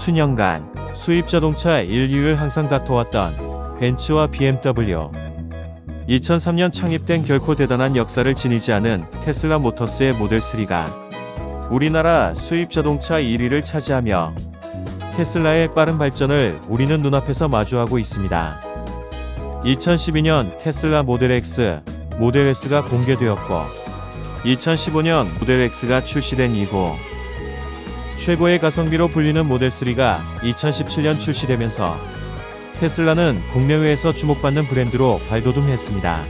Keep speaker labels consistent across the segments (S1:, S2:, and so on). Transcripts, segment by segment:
S1: 수년간 수입 자동차 1위를 항상 다퉈왔던 벤츠와 BMW. 2003년 창립된 결코 대단한 역사를 지니지 않은 테슬라 모터스의 모델 3가 우리나라 수입 자동차 1위를 차지하며 테슬라의 빠른 발전을 우리는 눈앞에서 마주하고 있습니다. 2012년 테슬라 모델 X, 모델 S가 공개되었고 2015년 모델 X가 출시된 이후 최고의 가성비로 불리는 모델 3가 2017년 출시되면서 테슬라는 국내외에서 주목받는 브랜드로 발돋움했습니다.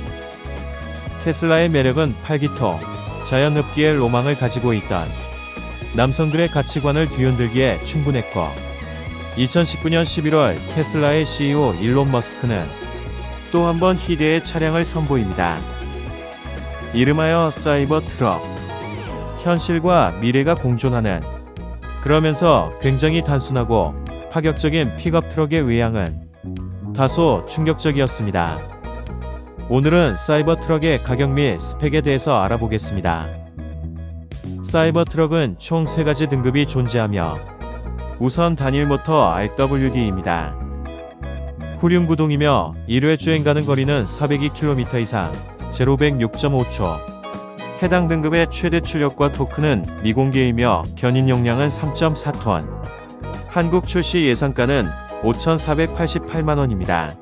S1: 테슬라의 매력은 팔기토, 자연 흡기의 로망을 가지고 있던 남성들의 가치관을 뒤흔들기에 충분했고 2019년 11월 테슬라의 CEO 일론 머스크는 또 한 번 희대의 차량을 선보입니다. 이름하여 사이버 트럭. 현실과 미래가 공존하는 그러면서 굉장히 단순하고 파격적인 픽업 트럭의 외양은 다소 충격적이었습니다. 오늘은 사이버 트럭의 가격 및 스펙에 대해서 알아보겠습니다. 사이버 트럭은 총 3가지 등급이 존재하며 우선 단일 모터 RWD입니다. 후륜 구동이며 1회 주행 가는 거리는 402km 이상, 제로 100 6.5초. 해당 등급의 최대 출력과 토크는 미공개이며 견인 용량은 3.4톤. 한국 출시 예상가는 5,488만 원입니다.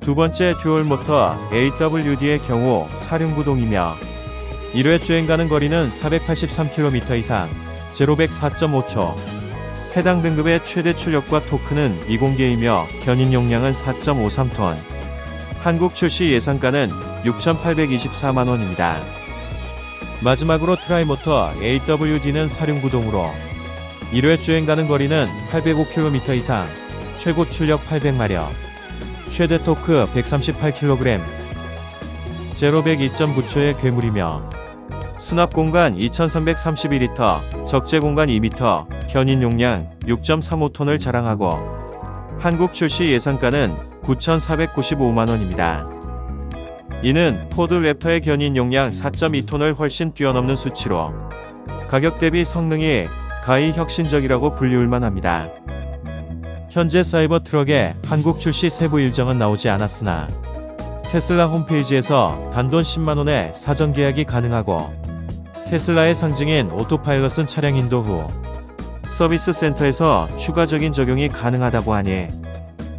S1: 두 번째 듀얼 모터 AWD의 경우 사륜 구동이며 1회 주행 가는 거리는 483km 이상, 제로 100 4.5초. 해당 등급의 최대 출력과 토크는 미공개이며 견인 용량은 4.53톤. 한국 출시 예상가는 6,824만 원입니다. 마지막으로 트라이모터 AWD는 사륜 구동으로 1회 주행 가는 거리는 805km 이상, 최고 출력 800마력, 최대 토크 138kg, 제로 100 2.9초의 괴물이며 수납 공간 2332리터, 적재 공간 2m, 견인 용량 6.35톤을 자랑하고 한국 출시 예상가는 9,495만 원입니다. 이는 포드 랩터의 견인 용량 4.2톤을 훨씬 뛰어넘는 수치로 가격 대비 성능이 가히 혁신적이라고 불리울 만합니다. 현재 사이버 트럭의 한국 출시 세부 일정은 나오지 않았으나 테슬라 홈페이지에서 단돈 10만원에 사전 계약이 가능하고 테슬라의 상징인 오토파일럿은 차량 인도 후 서비스 센터에서 추가적인 적용이 가능하다고 하니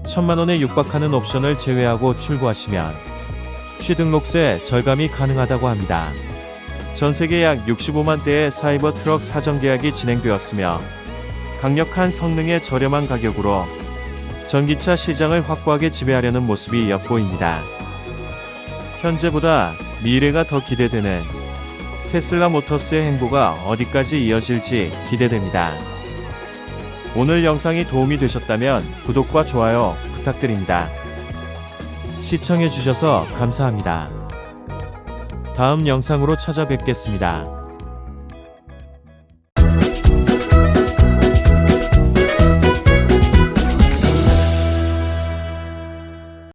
S1: 천만원에 육박하는 옵션을 제외하고 출고하시면 취등록세 절감이 가능하다고 합니다. 전 세계 약 65만 대의 사이버 트럭 사전 계약이 진행되었으며 강력한 성능의 저렴한 가격으로 전기차 시장을 확고하게 지배하려는 모습이 엿보입니다. 현재보다 미래가 더 기대되는 테슬라 모터스의 행보가 어디까지 이어질지 기대됩니다. 오늘 영상이 도움이 되셨다면 구독과 좋아요 부탁드립니다. 시청해주셔서 감사합니다. 다음 영상으로 찾아뵙겠습니다.